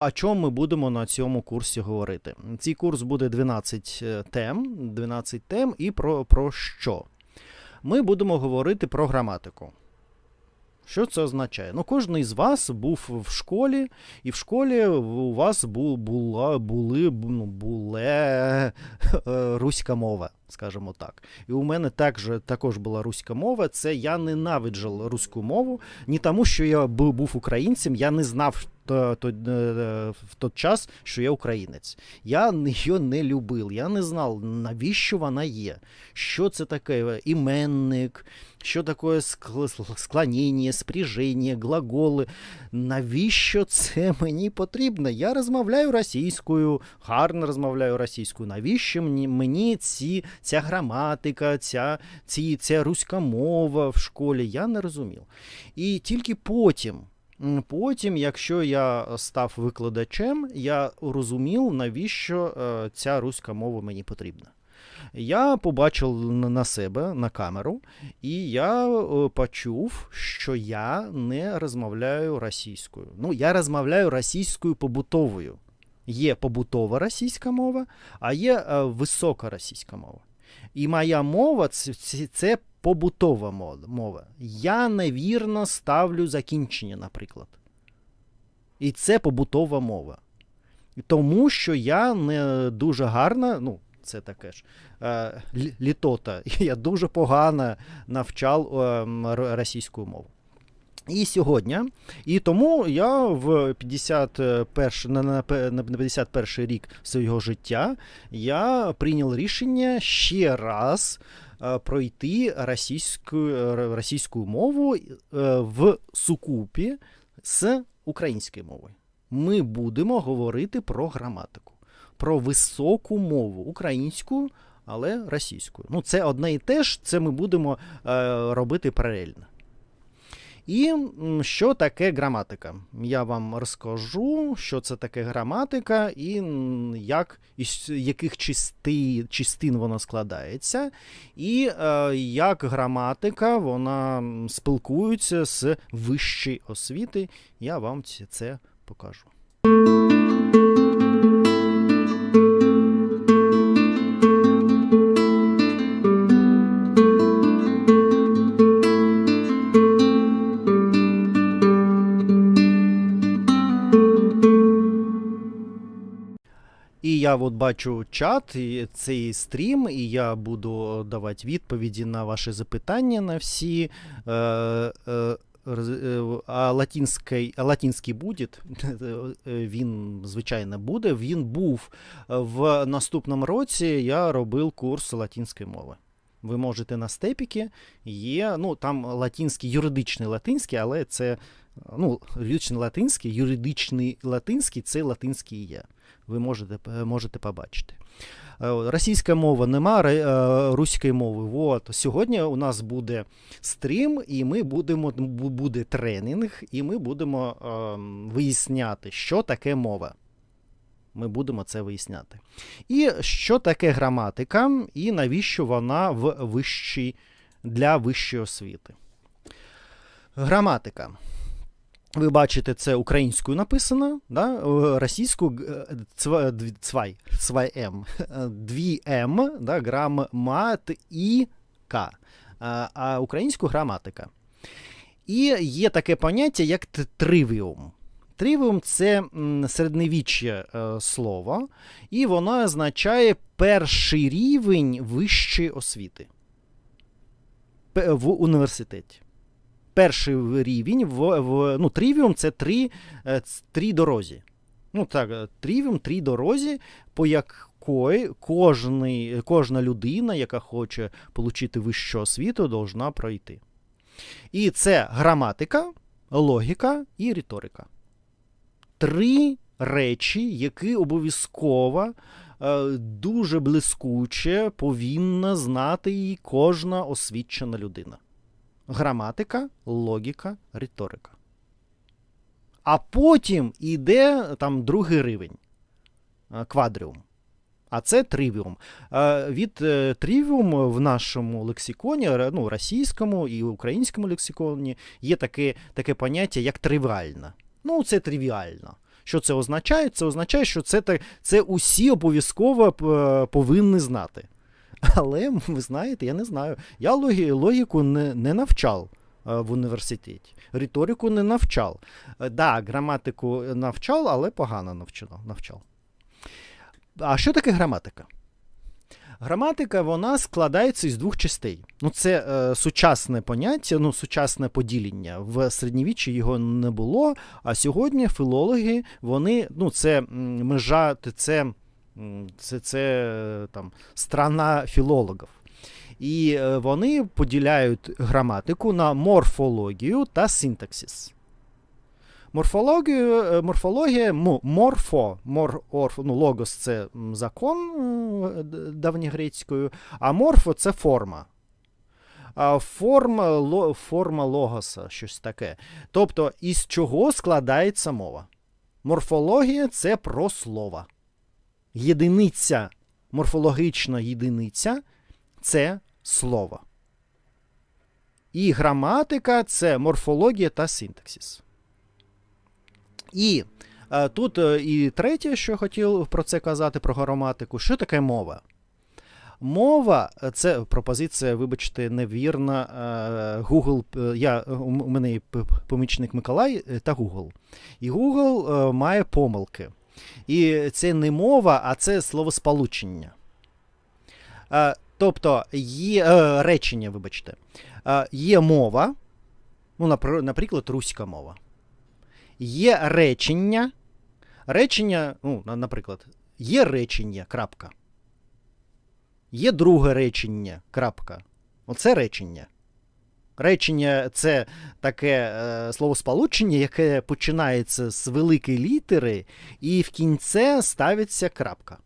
О чому ми будемо на цьому курсі говорити? Цей курс буде 12 е, тем, 12 тем і про, про що? Ми будемо говорити про граматику. Що це означає? Ну, кожен із вас був в школі, і в школі у вас бу, була, були, ну, буле е, руська мова, скажімо так. І у мене також, також була руська мова. Це я ненавиджу руську мову, не тому, що я бу- був українцем, я не знав то, то, е, в той час, що я українець. Я її не любив, я не знав, навіщо вона є, що це таке іменник, що таке скл- склонення, спряження, глаголи. Навіщо це мені потрібно? Я розмовляю російською, гарно розмовляю російською. Навіщо мені ці, ця граматика, ця, ці, ця руська мова в школі? Я не розумів. І тільки потім. Потім, якщо я став викладачем, я розумів, навіщо е, ця руська мова мені потрібна. Я побачив на себе на камеру, і я е, почув, що я не розмовляю російською. Ну, я розмовляю російською побутовою. Є побутова російська мова, а є е, висока російська мова. І моя мова це, побутова мова. Я невірно ставлю закінчення, наприклад. І це побутова мова. Тому що я не дуже гарна, ну, це таке ж е, лі- літота. Я дуже погано навчав е, російську мову. І сьогодні, і тому я в 51, на, на, на 51 рік свого життя я прийняв рішення ще раз е, пройти російську, російську мову е, в сукупі з українською мовою. Ми будемо говорити про граматику, про високу мову українську, але російською. Ну, це одне і те ж, це ми будемо е, робити паралельно. І що таке граматика? Я вам розкажу, що це таке граматика, і як, із яких части, частин вона складається, і е, як граматика вона спілкується з вищої освіти. Я вам це покажу. Я от бачу чат, і цей стрім, і я буду давати відповіді на ваші запитання на всі. Е, е, е, а латинський, латинський буде, він, звичайно, буде. Він був в наступному році, я робив курс латинської мови. Ви можете на степіки, є, ну там латинський, юридичний латинський, але це ну, юридичний латинський, юридичний латинський це латинський є. Ви можете, можете побачити. Е, Російська мова нема, е, руської мови. От. Сьогодні у нас буде стрім, і ми будемо буде тренінг, і ми будемо ем, виясняти, що таке мова. Ми будемо це виясняти. І що таке граматика, і навіщо вона в вищій, для вищої освіти. Граматика. Ви бачите, це українською написано, да? е, російською е, цвай, цвай М, дві М, да? грамат і К, а, українською граматика. І є таке поняття, як тривіум. Тривіум це середньовіччя е, слово, і воно означає перший рівень вищої освіти в університеті. Перший рівень в, в ну, трівіум це три, е, три дорозі. Ну так, е, трівіум три дорозі, по якої кожний, кожна людина, яка хоче отримати вищу освіту, должна пройти. І це граматика, логіка і риторика. Три речі, які обов'язково е, дуже блискуче повинна знати і кожна освічена людина граматика, логіка, риторика. А потім йде там другий рівень е, квадріум. А це тривіум. Е, Від е, трivіум в нашому лексиконі, ну, російському і українському лексиконі є таке, таке поняття, як тривіальна. Ну, це тривіально. Що це означає? Це означає, що це, це усі обов'язково повинні знати. Але ви знаєте, я не знаю. Я логі, логіку не, не навчав е, в університеті. Риторику не навчав. Е, Да, граматику навчав, але погано навчав. навчав. А що таке граматика? Граматика вона складається із двох частей. Ну, це е, сучасне поняття, ну, сучасне поділення. В середньовіччі його не було. А сьогодні філологи, вони, ну, це межа, це, це, це е, там, страна філологів. І е, вони поділяють граматику на морфологію та синтаксис. Морфологію, е, морфологія, морфо, мор, орф, ну, логос це закон давньогрецькою, а морфо це форма. Форма, ло, форма логоса, щось таке. Тобто, із чого складається мова? Морфологія це про слова. Єдиниця, морфологічна єдиниця це слово. І граматика це морфологія та синтаксис. І е, тут е, і третє, що хотів про це казати, про граматику, що таке мова? Мова це пропозиція, вибачте, невірна. е, Google, е, я, у мене є помічник Миколай е, та Google. І Google має помилки. І це не мова, а це словосполучення. Е, Тобто є е, речення, вибачте, Е, є мова, ну, наприклад, руська мова. Є речення. Речення, ну, наприклад, є речення, крапка. Є друге речення, крапка. Оце речення. Речення це таке е, словосполучення, яке починається з великої літери, і в кінце ставиться крапка.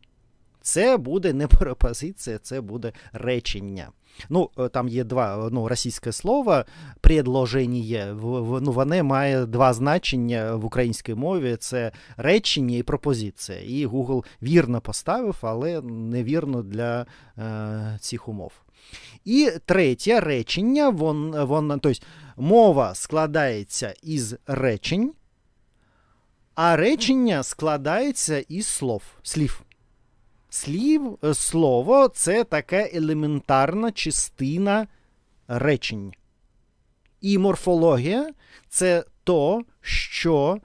Це буде не пропозиція, це буде речення. Ну, е, там є два ну, російське слово предложення. Ну, вони має два значення в українській мові: це речення і пропозиція. І Google вірно поставив, але невірно для е, цих умов. І третє речення, вон, вон, тобто, мова складається із речень, а речення складається із слов. слів. Слів, е, слово це така елементарна частина речень. І морфологія це то, що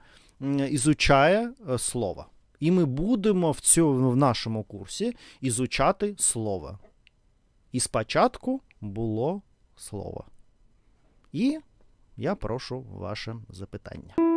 ізучає е, слово. І ми будемо в, цьому, в нашому курсі ізучати слово. І спочатку було слово. І я прошу ваше запитання.